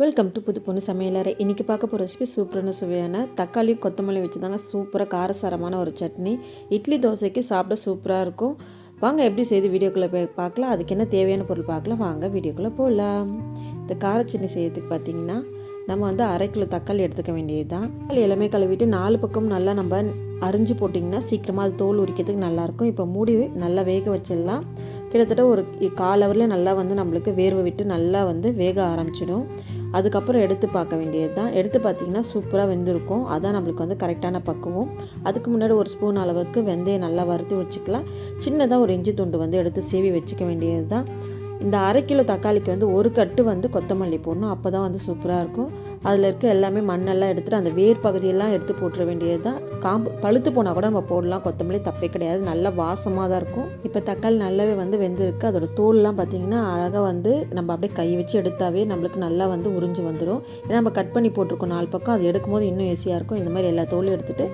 Welcome to புது பொண்ணு சமையலறை. இன்றைக்கி பார்க்க போகிற ரெசிபி சூப்பரான சுவையான தக்காளி கொத்தமல்லி வச்சு தாங்க சூப்பராக காரசாரமான ஒரு சட்னி. இட்லி தோசைக்கு சாப்பிட சூப்பராக இருக்கும். வாங்க எப்படி செய்து வீடியோக்குள்ளே போய் பார்க்கலாம். அதுக்கு என்ன தேவையான பொருள் பார்க்கலாம். வாங்க வீடியோக்குள்ளே போகலாம் இந்த கார சட்னி செய்யறதுக்கு பார்த்தீங்கன்னா நம்ம வந்து அரை கிலோ தக்காளி எடுத்துக்க வேண்டியது தான் தக்காளி எல்லாமே கழுவிட்டு நாலு பக்கம் நல்லா நம்ம அரிஞ்சு போட்டிங்கன்னா சீக்கிரமாக அது தோல் உரிக்கிறதுக்கு நல்லாயிருக்கும் இப்போ மூடி நல்லா வேக வச்சிடலாம். கிட்டத்தட்ட ஒரு கால் ஹவரில் நல்லா வந்து நம்மளுக்கு வேர்வை விட்டு நல்லா வந்து வேக ஆரம்பிச்சிடும். அதுக்கப்புறம் எடுத்து பார்க்க வேண்டியது தான் எடுத்து பார்த்திங்கன்னா சூப்பராக வெந்திருக்கும். அதான் நம்மளுக்கு வந்து கரெக்டான பக்குவம். அதுக்கு முன்னாடி ஒரு ஸ்பூன் அளவுக்கு வெந்தயம் நல்லா வறுத்து வச்சுக்கலாம். சின்னதாக ஒரு இஞ்சி துண்டு வந்து எடுத்து சேவி வச்சுக்க வேண்டியது தான் இந்த அரை கிலோ தக்காளிக்கு வந்து ஒரு கட்டு வந்து கொத்தமல்லி போடணும். அப்போ தான் வந்து சூப்பராக இருக்கும். அதில் இருக்க எல்லாமே மண்ணெல்லாம் எடுத்துகிட்டு அந்த வேர் பகுதியெல்லாம் எடுத்து போட்டுற வேண்டியது தான் காம்பு பழுத்து போனால் கூட நம்ம போடலாம். கொத்தமல்லி தப்பே கிடையாது. நல்லா வாசமாக தான் இருக்கும். இப்போ தக்காளி நல்லாவே வந்து வெந்திருக்கு. அதோட தோல்லாம் பார்த்திங்கன்னா அழகாக வந்து நம்ம அப்படியே கை வச்சு எடுத்தாவே நம்மளுக்கு நல்லா வந்து உறிஞ்சு வந்துடும் ஏன்னா நம்ம கட் பண்ணி போட்டிருக்கோம் நாலு பக்கம். அது எடுக்கும்போது இன்னும் ஈஸியாக இருக்கும். இந்த மாதிரி எல்லா தோலும் எடுத்துகிட்டு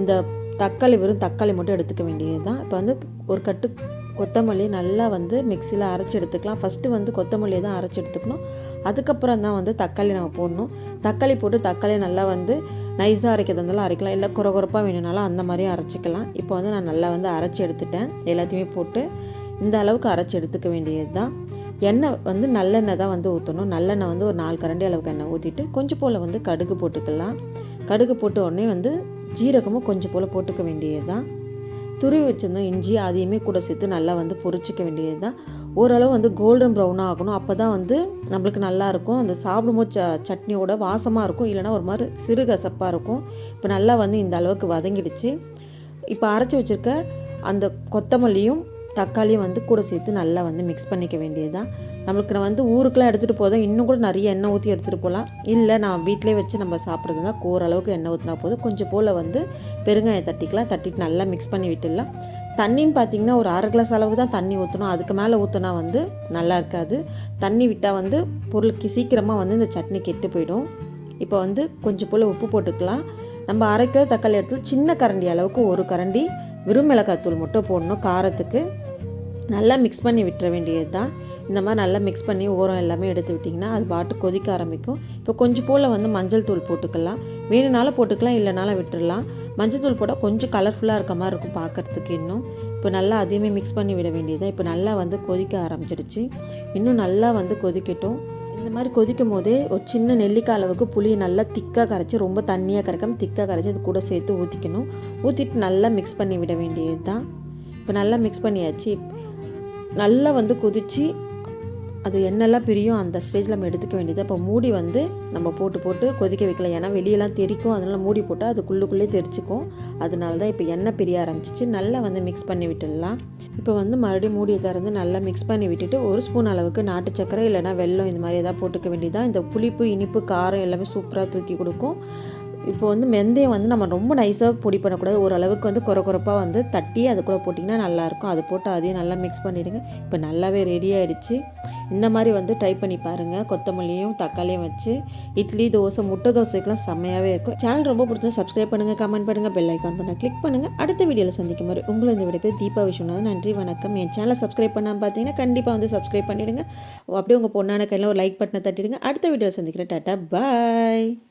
இந்த தக்காளி வெறும் தக்காளி மட்டும் எடுத்துக்க வேண்டியது தான் இப்போ வந்து ஒரு கட்டு கொத்தமல்லி நல்லா வந்து மிக்சியில் அரைச்சி எடுத்துக்கலாம். ஃபஸ்ட்டு வந்து கொத்தமல்லியை தான் அரைச்சி எடுத்துக்கணும். அதுக்கப்புறம் தான் வந்து தக்காளி நம்ம போடணும். தக்காளி போட்டு தக்காளி நல்லா வந்து நைஸாக அரைக்கிறது இருந்தாலும் அரைக்கலாம். இல்லை குறகுறப்பாக வேணும்னாலும் அந்த மாதிரியும் அரைச்சிக்கலாம். இப்போ வந்து நான் நல்லா வந்து அரைச்சி எடுத்துட்டேன். எல்லாத்தையுமே போட்டு இந்த அளவுக்கு அரைச்சி எடுத்துக்க வேண்டியது தான். எண்ணெய் வந்து நல்லெண்ணெய் தான் வந்து ஊற்றணும் நல்லெண்ணெய் வந்து ஒரு நாலு கரண்டி அளவுக்கு எண்ணெய் ஊற்றிட்டு கொஞ்சம் போல் வந்து கடுகு போட்டுக்கலாம். கடுகு போட்ட உடனே வந்து ஜீரகமும் கொஞ்சம் போல் போட்டுக்க வேண்டியது தான். துருவி வச்சுருந்தோம் இஞ்சி அதையுமே கூட சேர்த்து நல்லா வந்து பொரிச்சிக்க வேண்டியது தான் ஓரளவு வந்து கோல்டன் ப்ரௌனாக ஆகணும். அப்போ தான் வந்து நம்மளுக்கு நல்லாயிருக்கும் அந்த சாப்பிடும்போது ச சட்னியோட வாசமாக இருக்கும். இல்லைனா ஒரு மாதிரி சிறு கசப்பாக இருக்கும். இப்போ நல்லா வந்து இந்த அளவுக்கு வதங்கிடுச்சு. இப்போ அரைச்சி வச்சுருக்க அந்த கொத்தமல்லியும் தக்காளியும் வந்து கூட சேர்த்து நல்லா வந்து மிக்ஸ் பண்ணிக்க வேண்டியது தான் நம்மளுக்கு நான் வந்து ஊருக்கெலாம் எடுத்துகிட்டு போதும் இன்னும் கூட நிறைய எண்ணெய் ஊற்றி எடுத்துகிட்டு போகலாம் இல்லை நான் வீட்டிலே வச்சு நம்ம சாப்பிட்றது தான் ஓரளவுக்கு எண்ணெய் ஊற்றினா போதும். கொஞ்சம் போல் வந்து பெருங்காயம் தட்டிக்கலாம். தட்டிட்டு நல்லா மிக்ஸ் பண்ணி விட்டுடலாம். தண்ணின்னு பார்த்தீங்கன்னா ஒரு அரை கிளாஸ் அளவுக்கு தான் தண்ணி ஊற்றணும் அதுக்கு மேலே ஊற்றினா வந்து நல்லா இருக்காது. தண்ணி விட்டால் வந்து பொருளுக்கு சீக்கிரமாக வந்து இந்த சட்னி கெட்டு போயிடும். இப்போ வந்து கொஞ்சம் போல் உப்பு போட்டுக்கலாம். நம்ம அரை கிலோ தக்காளி எடுத்து சின்ன கரண்டி அளவுக்கு ஒரு கரண்டி. வெறும் மிளகாத்தூள் மட்டும் போடணும். காரத்துக்கு. நல்லா மிக்ஸ் பண்ணி விட்டுற வேண்டியது தான் இந்த மாதிரி நல்லா மிக்ஸ் பண்ணி ஓரம் எல்லாமே எடுத்து விட்டிங்கன்னா அது பாட்டு கொதிக்க ஆரம்பிக்கும். இப்போ கொஞ்சம் போல் வந்து மஞ்சள் தூள் போட்டுக்கலாம். வேணுனாலும் போட்டுக்கலாம் இல்லைனாலும் விட்டுடலாம் மஞ்சள் தூள் போட்டால் கொஞ்சம் கலர்ஃபுல்லாக இருக்க மாதிரி இருக்கும் பார்க்குறதுக்கு இன்னும். இப்போ நல்லா அதையுமே மிக்ஸ் பண்ணி விட வேண்டியது இப்போ நல்லா வந்து கொதிக்க ஆரம்பிச்சிடுச்சு இன்னும் நல்லா வந்து கொதிக்கட்டும். இந்த மாதிரி கொதிக்கும் போதே ஒரு சின்ன நெல்லிக்காய் அளவுக்கு புளியை நல்லா திக்காக கரைச்சி ரொம்ப தண்ணியாக கரைக்காமல் திக்காக கரைச்சி அது கூட சேர்த்து ஊற்றிக்கணும் ஊற்றிட்டு நல்லா மிக்ஸ் பண்ணி விட வேண்டியது தான் இப்போ நல்லா மிக்ஸ் பண்ணியாச்சு. நல்லா வந்து கொதித்து அது என்னெல்லாம் பிரியும் அந்த ஸ்டேஜில் நம்ம எடுத்துக்க வேண்டியது. அப்போ மூடி வந்து நம்ம போட்டு போட்டு கொதிக்க வைக்கல. ஏன்னா வெளியெல்லாம் தெரிக்கும். அதனால் மூடி போட்டால் அது குள்ளுக்குள்ளே தெரிச்சிக்கும். அதனால தான் இப்போ எண்ணெய் பிரிய ஆரம்பிச்சிச்சு. நல்லா வந்து மிக்ஸ் பண்ணி விட்டுடலாம். இப்போ வந்து மறுபடியும் மூடியை திறந்து நல்லா மிக்ஸ் பண்ணி விட்டுட்டு ஒரு ஸ்பூன் அளவுக்கு நாட்டு சக்கரை இல்லைனா வெல்லம் இந்த மாதிரி எதாவது போட்டுக்க வேண்டியதான் இந்த புளிப்பு இனிப்பு காரம் எல்லாமே சூப்பராக தூக்கி கொடுக்கும். இப்போ வந்து மெந்தையை வந்து நம்ம ரொம்ப நைஸாக பொடி பண்ணக்கூடாது. ஓரளவுக்கு வந்து குறை குறைப்பாக வந்து தட்டி அது கூட போட்டிங்கன்னா நல்லாயிருக்கும். அது போட்டு அதையும் நல்லா மிக்ஸ் பண்ணிவிடுங்க இப்போ நல்லாவே ரெடி ஆகிடுச்சு இந்த மாதிரி வந்து ட்ரை பண்ணி பாருங்கள் கொத்தமல்லியும் தக்காளியும் வச்சு இட்லி தோசை முட்டை தோசைக்கெலாம் செம்மையாகவே இருக்கும். சேனல் ரொம்ப பிடிச்சது சப்ஸ்கிரைப் பண்ணுங்கள் கமெண்ட் பண்ணுங்கள் பெல் ஐக்கான் பண்ண கிளிக் பண்ணுங்கள் அடுத்த வீடியோவில் சந்திக்கும் மாதிரி உங்களை இந்த விட பேர் தீபா விஷயம் நன்றி வணக்கம். என் சேனலை சப்ஸ்கிரைப் பண்ணாமல் பார்த்தீங்கன்னா கண்டிப்பாக வந்து சப்ஸ்கிரைப் பண்ணிவிடுங்க அப்படியே உங்கள் பொண்ணான கையில் ஒரு லைக் பட்டனை தட்டிடுங்க. அடுத்த வீடியோவில் சந்திக்கிறேன். டாட்டா பாய்